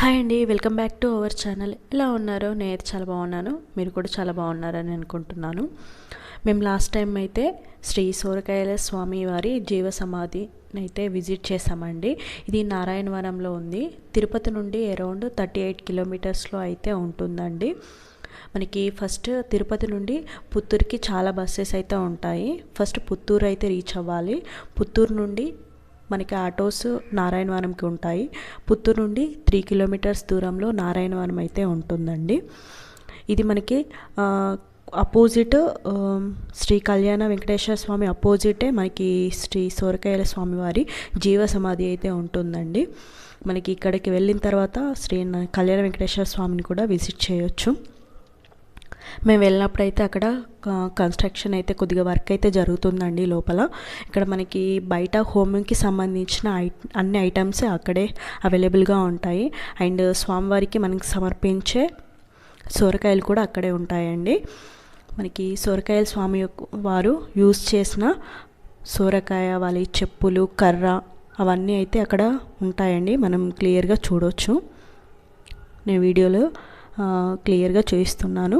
Hi అండి welcome back to our channel. ఎలా ఉన్నారో? నేను చాలా బాగున్నాను. మీరు కూడా చాలా బాగున్నారని అనుకుంటున్నాను. మేము లాస్ట్ టైం అయితే శ్రీ సూరకాయల స్వామి వారి జీవ సమాధిని అయితే విజిట్ చేసామండి ఇది నారాయణవనంలో ఉంది. తిరుపతి నుండి అరౌండ్ థర్టీ ఎయిట్ కిలోమీటర్స్లో అయితే ఉంటుందండి. మనకి ఫస్ట్ తిరుపతి నుండి పుత్తూరుకి చాలా బస్సెస్ అయితే ఉంటాయి. ఫస్ట్ పుత్తూరు అయితే రీచ్ అవ్వాలి. పుత్తూరు నుండి మనకి ఆటోస్ నారాయణవనంకి ఉంటాయి. పుత్తూరు నుండి త్రీ కిలోమీటర్స్ దూరంలో నారాయణవనం అయితే ఉంటుందండి. ఇది మనకి అపోజిట్ శ్రీ కళ్యాణ వెంకటేశ్వర స్వామి అపోజిటే మనకి శ్రీ సోరకాయల స్వామి వారి జీవ సమాధి అయితే ఉంటుందండి. మనకి ఇక్కడికి వెళ్ళిన తర్వాత శ్రీ కళ్యాణ వెంకటేశ్వర స్వామిని కూడా విజిట్ చేయొచ్చు. మేము వెళ్ళినప్పుడు అయితే అక్కడ కన్స్ట్రక్షన్ అయితే కొద్దిగా వర్క్ అయితే జరుగుతుందండి లోపల. ఇక్కడ మనకి బయట హోమింగ్కి సంబంధించిన ఐ అన్ని ఐటమ్స్ అక్కడే అవైలబుల్గా ఉంటాయి. అండ్ స్వామివారికి మనకి సమర్పించే సొరకాయలు కూడా అక్కడే ఉంటాయండి. మనకి సొరకాయల స్వామి వారు యూజ్ చేసిన సొరకాయ వాళ్ళ చెప్పులు కర్ర అవన్నీ అయితే అక్కడ ఉంటాయండి. మనం క్లియర్గా చూడవచ్చు నేను వీడియోలో క్లియర్గా చూపిస్తున్నాను.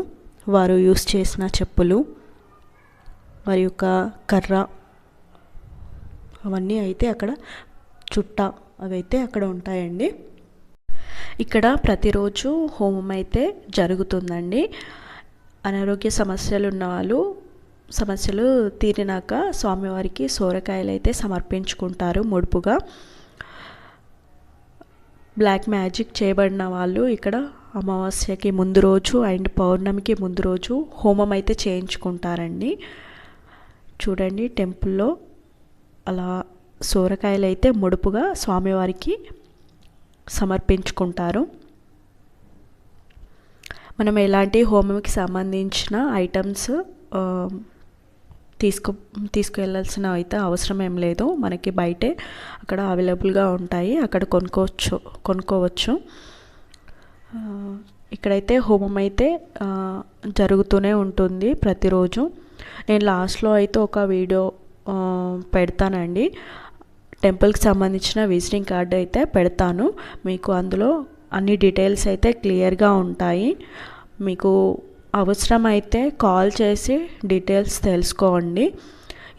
వారు యూస్ చేసిన చెప్పులు వారి యొక్క కర్ర అవన్నీ అయితే అక్కడ చుట్ట అవైతే అక్కడ ఉంటాయండి. ఇక్కడ ప్రతిరోజు హోమం అయితే జరుగుతుందండి. అనారోగ్య సమస్యలు ఉన్నవాళ్ళు సమస్యలు తీరినాక స్వామివారికి సోరకాయలు అయితే సమర్పించుకుంటారు ముడుపుగా. బ్లాక్ మ్యాజిక్ చేయబడిన వాళ్ళు ఇక్కడ అమావాస్యకి ముందు రోజు అండ్ పౌర్ణమికి ముందు రోజు హోమం అయితే చేయించుకుంటారండి. చూడండి టెంపుల్లో అలా సోరకాయలు అయితే ముడుపుగా స్వామివారికి సమర్పించుకుంటారు. మనం ఎలాంటి హోమంకి సంబంధించిన ఐటమ్స్ తీసుకు తీసుకువెళ్ళాల్సిన అయితే అవసరం ఏం లేదు. మనకి బయటే అక్కడ అవైలబుల్గా ఉంటాయి. అక్కడ కొనుక్కోవచ్చు కొనుక్కోవచ్చు. ఇక్కడైతే హోమం అయితే జరుగుతూనే ఉంటుంది ప్రతిరోజు. నేను లాస్ట్లో అయితే ఒక వీడియో పెడతానండి. టెంపుల్కి సంబంధించిన విజిటింగ్ కార్డు అయితే పెడతాను. మీకు అందులో అన్ని డీటెయిల్స్ అయితే క్లియర్గా ఉంటాయి. మీకు అవసరమైతే కాల్ చేసి డీటెయిల్స్ తెలుసుకోండి.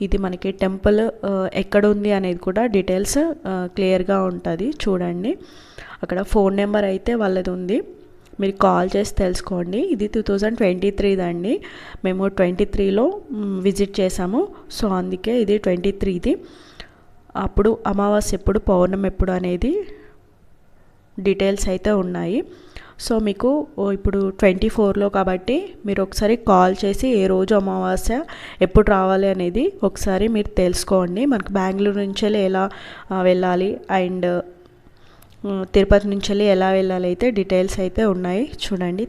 ఇది మనకి టెంపుల్ ఎక్కడ ఉంది అనేది కూడా డీటెయిల్స్ క్లియర్గా ఉంటుంది. చూడండి. అక్కడ ఫోన్ నెంబర్ అయితే వాళ్ళది ఉంది. మీరు కాల్ చేసి తెలుసుకోండి. ఇది టూ థౌజండ్ ట్వంటీ త్రీదండి మేము ట్వంటీ త్రీలో విజిట్ చేసాము. సో అందుకే ఇది ట్వంటీ త్రీది అప్పుడు అమావాస్య ఎప్పుడు పౌర్ణమి ఎప్పుడు అనేది డీటెయిల్స్ అయితే ఉన్నాయి. సో మీకు ఇప్పుడు ట్వంటీ ఫోర్లో కాబట్టి మీరు ఒకసారి కాల్ చేసి ఏ రోజు అమావాస్య ఎప్పుడు రావాలి అనేది ఒకసారి మీరు తెలుసుకోండి. మనకు బెంగళూరు నుంచి ఎలా వెళ్ళాలి అండ్ తిరుపతి నుంచి ఎలా వెళ్ళాలి అయితే డీటెయిల్స్ అయితే ఉన్నాయి. చూడండి.